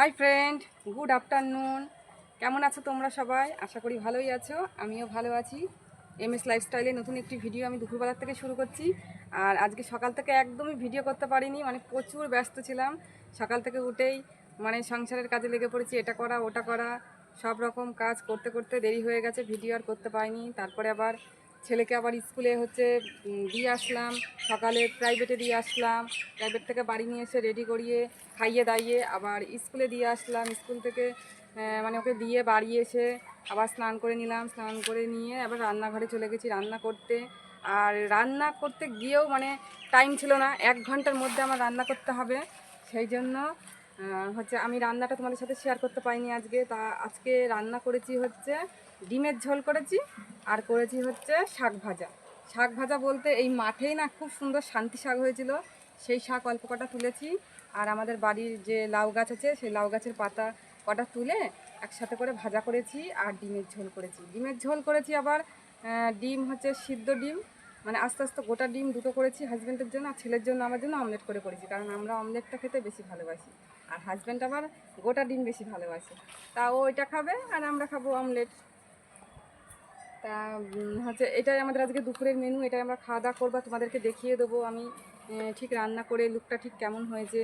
Hi friend good afternoon কেমন আছো তোমরা সবাই? আশা করি ভালোই আছো। আমিও ভালো আছি। এম এস লাইফস্টাইলে নতুন একটি ভিডিও আমি দুপুরবেলার থেকে শুরু করছি। আর আজকে সকাল থেকে একদমই ভিডিও করতে পারিনি। মানে প্রচুর ব্যস্ত ছিলাম। সকাল থেকে উঠেই মানে সংসারের কাজে লেগে পড়েছি। এটা করা, ওটা করা, সব রকম কাজ করতে করতে দেরি হয়ে গেছে। ভিডিও আর করতে পারিনি। তারপরে আবার ছেলেকে আবার স্কুলে হচ্ছে দিয়ে আসলাম। সকালে প্রাইভেটে দিয়ে আসলাম। প্রাইভেট থেকে বাড়ি নিয়ে এসে রেডি করিয়ে, খাইয়ে দাইয়ে আবার স্কুলে দিয়ে আসলাম। স্কুল থেকে মানে ওকে দিয়ে বাড়ি এসে আবার স্নান করে নিলাম। স্নান করে নিয়ে আবার রান্নাঘরে চলে গেছি রান্না করতে। আর রান্না করতে গিয়েও মানে টাইম ছিল না। এক ঘণ্টার মধ্যে আমার রান্না করতে হবে। সেই জন্য হচ্ছে আমি রান্নাটা তোমাদের সাথে শেয়ার করতে পারিনি আজকে। তা আজকে রান্না করেছি হচ্ছে ডিমের ঝোল করেছি, আর করেছি হচ্ছে শাক ভাজা। শাক ভাজা বলতে এই মাঠেই না খুব সুন্দর শান্তি শাক হয়েছিল। সেই শাক অল্প কটা তুলেছি, আর আমাদের বাড়ির যে লাউ গাছ আছে, সেই লাউ গাছের পাতা কটা তুলে একসাথে করে ভাজা করেছি আর ডিমের ঝোল করেছি। ডিমের ঝোল করেছি আবার ডিম হচ্ছে সিদ্ধ ডিম মানে আস্তে আস্তে গোটা ডিম দুটো করেছি হাজব্যান্ডের জন্য আর ছেলের জন্য, আমার জন্য অমলেট করে করেছি, কারণ আমরা অমলেটটা খেতে বেশি ভালোবাসি। আর হাজব্যান্ড আবার গোটা ডিম বেশি ভালোবাসে। তা ও এটা খাবে আর আমরা খাব অমলেট তা হচ্ছে এটাই আমাদের আজকে দুপুরের মেনু এটাই আমরা খাওয়া দাওয়া করব, তোমাদেরকে দেখিয়ে দেবো আমি ঠিক রান্না করে লুকটা ঠিক কেমন হয়েছে।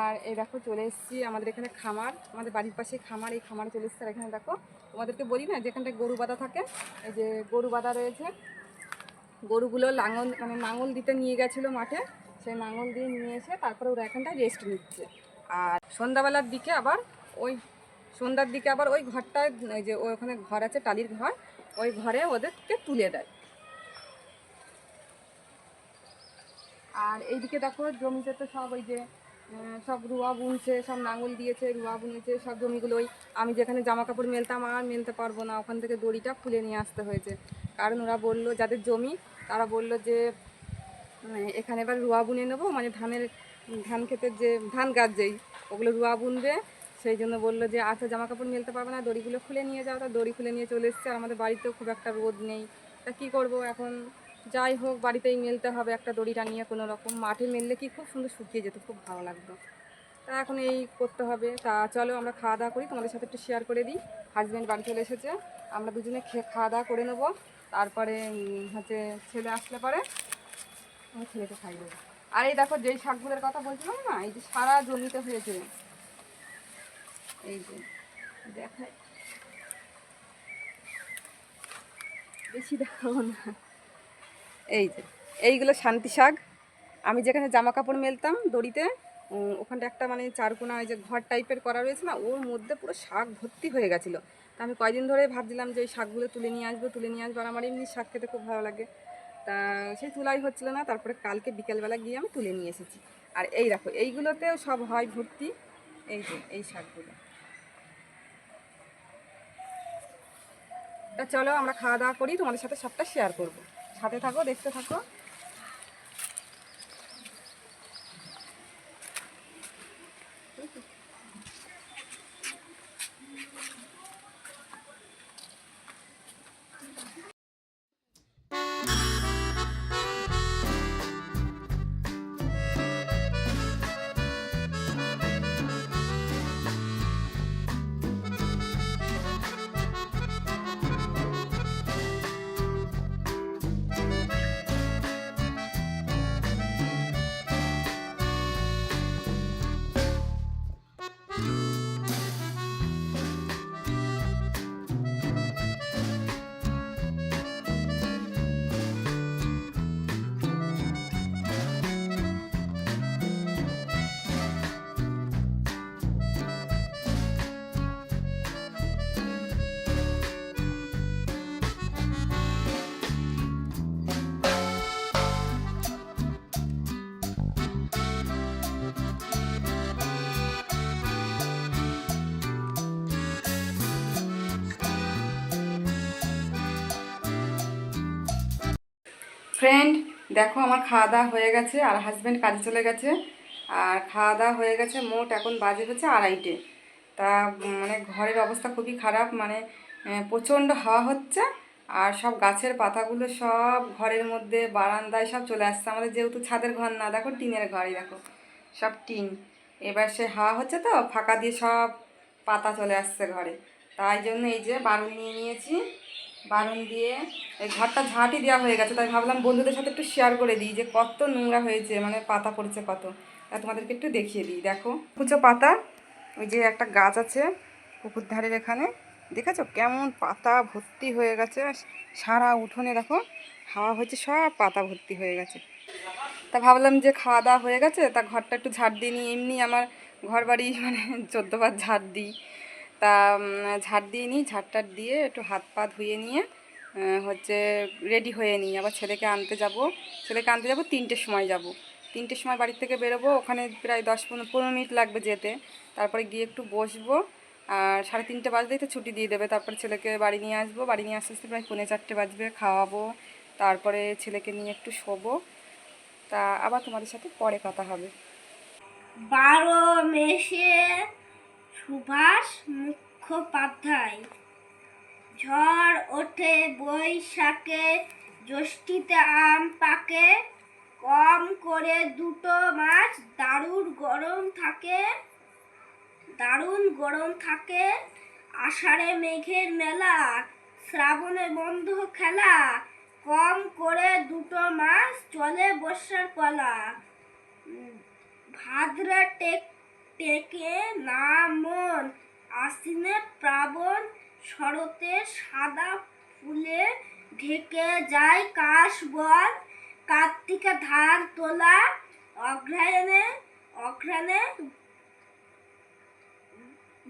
আর এই দেখো চলে এসেছি আমাদের এখানে খামার, আমাদের বাড়ির পাশে খামার, এই খামারে চলে এসেছি। আর এখানে দেখো, তোমাদেরকে বলি না যেখানটায় গরু বাঁধা থাকে, এই যে গরু বাঁধা রয়েছে, গরুগুলো লাঙল মানে নাঙল দিতে নিয়ে গেছিল মাঠে, সেই নাঙল দিয়ে নিয়ে এসে তারপরে ওরা এখানটায় রেস্ট নিচ্ছে। আর সন্ধ্যাবেলার দিকে আবার ওই, সন্ধ্যার দিকে আবার ওই ঘরটায়, ওই যে ওই ওখানে ঘর আছে, টালির ঘর, ওই ঘরে ওদেরকে তুলে দেয়। আর এইদিকে দেখো, জমিতে তো সব ওই যে সব রুয়া বুনছে, সব নাঙল দিয়েছে, রুয়া বুনেছে, সব জমিগুলোই আমি যেখানে জামা কাপড় মেলতাম আর মেলতে পারব না, ওখান থেকে দড়িটা খুলে নিয়ে আসতে হয়েছে। কারণ ওরা বলল, যাদের জমি, তারা বলল যে মানে এখানে এবার রুয়া বুনে নেব মানে ধানের ধান ক্ষেতের যে, ধান গাছ যেই, ওগুলো রুয়া বুনবে। সেই জন্য বলল যে আচ্ছা জামা কাপড় মেলতে পারবে না, দড়িগুলো খুলে নিয়ে যাও। তা দড়ি খুলে নিয়ে চলে এসছে। আর আমাদের বাড়িতেও খুব একটা রোদ নেই। তা কী করব এখন? যাই হোক, বাড়িতেই মেলতে হবে একটা দড়িটা নিয়ে কোনো রকম। মাঠে মেললে কি খুব সুন্দর শুকিয়ে যেত, খুব ভালো লাগতো। তা এখন এই করতে হবে। তা চলো আমরা খাওয়া দাওয়া করি। তোমাদের সাথে একটু শেয়ার করে দিই। হাজব্যান্ড বাড়ি চলে এসেছে। আমরা দুজনে খেয়ে খাওয়া দাওয়া করে নেব। তারপরে হচ্ছে ছেলে আসলে পরে, আমি ছেলেকে খাই দেবো। আর এই দেখো যেই শাকগুলোর কথা বলছিলাম না, এই যে সারা জমিতে হয়েছে। এই যে দেখায় বেশি দেখাবো না। এই যে, এইগুলো শান্তি শাক। আমি যেখানে জামা কাপড় মেলতাম দড়িতে ওখানটা একটা মানে চারকোনা ওই যে ঘর টাইপের করা রয়েছে না, ওর মধ্যে পুরো শাক ভর্তি হয়ে গেছিল। তা আমি কয়দিন ধরে ভাবছিলাম যে ওই শাকগুলো তুলে নিয়ে আসব, তুলে নিয়ে আসব, আর আমার এমনি শাক খেতে খুব ভালো লাগে। তা সেই তুলাই হচ্ছিল না, তারপরে কালকে বিকেলবেলা গিয়ে আমি তুলে নিয়ে এসেছি। আর এই দেখো, এইগুলোতেও সব হয় ভর্তি, এই যে, এই শাকগুলো। তা চলো আমরা খাওয়া দাওয়া করি, তোমাদের সাথে সবটা শেয়ার করব। সাথে থাকো, দেখতে থাকো। ফ্রেন্ড দেখো আমার খাওয়া দাওয়া হয়ে গেছে, আর হাজব্যান্ড কাজে চলে গেছে। আর খাওয়া দাওয়া হয়ে গেছে মোট এখন বাজে হচ্ছে আড়াইটে। তা মানে ঘরের অবস্থা খুবই খারাপ মানে প্রচণ্ড হাওয়া হচ্ছে, আর সব গাছের পাতাগুলো সব ঘরের মধ্যে, বারান্দায় সব চলে আসছে। আমাদের যেহেতু ছাদের ঘর না, দেখো টিনের ঘরই দেখো, সব টিন। এবার সে হাওয়া হচ্ছে তো, ফাঁকা দিয়ে সব পাতা চলে আসছে ঘরে। তাই জন্য এই যে বারুন নিয়ে নিয়েছি। বারুন দিয়ে, এই ঘরটা ঝাঁটি দেওয়া হয়ে গেছে, তাই ভাবলাম বন্ধুদের সাথে একটু শেয়ার করে দিই যে কত নোংরা হয়েছে মানে পাতা পড়েছে কত। তা তোমাদেরকে একটু দেখিয়ে দিই, দেখো। কুচো পাতা, ওই যে একটা গাছ আছে পুকুর ধারের এখানে, দেখেছ? কেমন পাতা ভর্তি হয়ে গেছে সারা উঠোনে দেখো, হাওয়া হয়েছে সব পাতা ভর্তি হয়ে গেছে। তা ভাবলাম যে খাওয়া দাওয়া হয়ে গেছে, তা ঘরটা একটু ঝাড় দিই এমনি আমার ঘর বাড়ি মানে চোদ্দোবার ঝাড় দিই। তা ঝাড় দিয়ে নিই, ঝাড়টার দিয়ে একটু হাত পা ধুয়ে নিয়ে হচ্ছে রেডি হয়ে নিই। আবার ছেলেকে আনতে যাব। ছেলেকে আনতে যাব, তিনটের সময় যাব। তিনটের সময় বাড়ি থেকে বেরোবো, ওখানে প্রায় দশ পনেরো পনেরো মিনিট লাগবে যেতে। তারপরে গিয়ে একটু বসবো। আর সাড়ে তিনটে বাজলেই তো ছুটি দিয়ে দেবে। তারপরে ছেলেকে বাড়ি নিয়ে আসব। বাড়ি নিয়ে আসতে আসতে প্রায় পৌনে চারটে বাজবে, খাওয়াবো। তারপরে ছেলেকে নিয়ে একটু শোবো। তা, আবার তোমাদের সাথে পরে কথা হবে। বারো মেশে সুভাষ মুখোপাধ্যায়। ঝড় ওঠে বৈশাখে, জ্যৈষ্ঠীতে আম পাকে, কম করে দুটো মাছ দারুণ গরম থাকে, দারুণ গরম থাকে, আষাঢ়ে মেঘের মেলা, শ্রাবণে বন্ধ খেলা, কম করে দুটো মাছ চলে বর্ষার পলা। ভাদ্রা টেক টেকে না মন আশ্বিনে প্রাবণ শরতে সাদা ফুলে ঢেকে যায় কাশ বন। কার্তিকে ধান তোলা অঘ্রায়ণে, অঘ্রাণে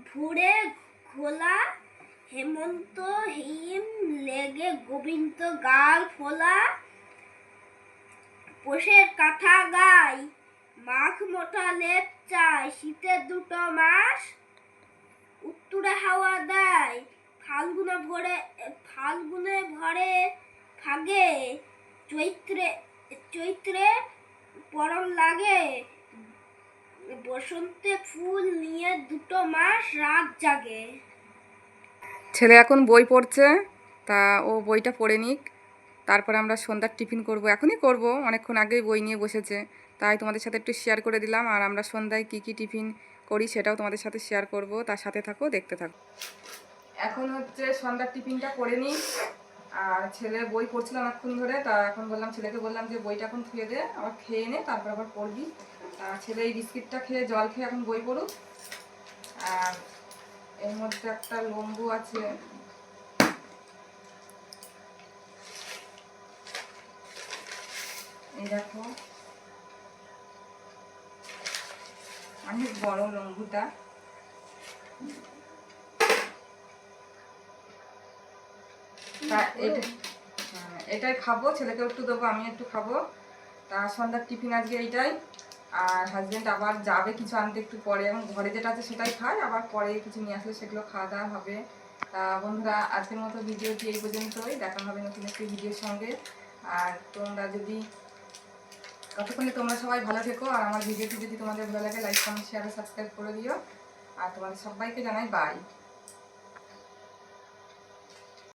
ভুরে ঘোলা হেমন্ত হিম লেগে গোবিন্দ গাল ফোলা। পোষের কাঁথা গায় মাখ মোটা লেপ চাই শীতের দুটো মাস উত্তরে হাওয়া দেয়, ফাল্গুনে ভরে ফাল্গুনে ভরে ফাগে চৈত্রে চৈত্রে পরম লাগে। বসন্তে ফুল নিয়ে দুটো মাস রাত জাগে। ছেলে এখন বই পড়ছে, তা ও বইটা পড়ে নিক। তারপরে আমরা সন্ধ্যার টিফিন করব, এখনই করব, অনেকক্ষণ আগেই বই নিয়ে বসেছে। তাই তোমাদের সাথে একটু শেয়ার করে দিলাম। আর আমরা সন্ধ্যায় কী কী টিফিন করি সেটাও তোমাদের সাথে শেয়ার করব। তার সাথে থাকো, দেখতে থাকো। এখন হচ্ছে সন্ধ্যার টিফিনটা করে নিই। আর ছেলে বই পড়ছিল অনেকক্ষণ ধরে, তা এখন বললাম, ছেলেকে বললাম যে বইটা এখন ধুয়ে দে, আবার খেয়ে নে, তারপর আবার পড়বি। তা ছেলে এই বিস্কিটটা খেয়ে, জল খেয়ে এখন বই পড়ুক। আর এর মধ্যে একটা লম্বু আছে। এই দেখো। অনেক বড় এটা হ্যাঁ, এটাই খাব ছেলেকে একটু দেবো আমি একটু খাব। তা সন্ধ্যার টিফিন আজকে এইটাই। আর হাজবেন্ড আবার যাবে কিছু আনতে একটু পরে এবং ঘরে যেটা আছে সেটাই খায় আবার পরে কিছু নিয়ে আসলে সেগুলো খাওয়া দাওয়া হবে। তা বন্ধুরা আজকের মতো ভিডিওটি এই পর্যন্তই। দেখা হবে নতুন একটি ভিডিওর সঙ্গে। আর তোমরা যদি ততক্ষণে তোমরা সবাই ভালো থেকো আর আমার ভিডিওটি যদি তোমাদের ভালো লাগে লাইক কমেন্ট শেয়ার সাবস্ক্রাইব করে দিও। আর তোমাদের সবাইকে জানাই বাই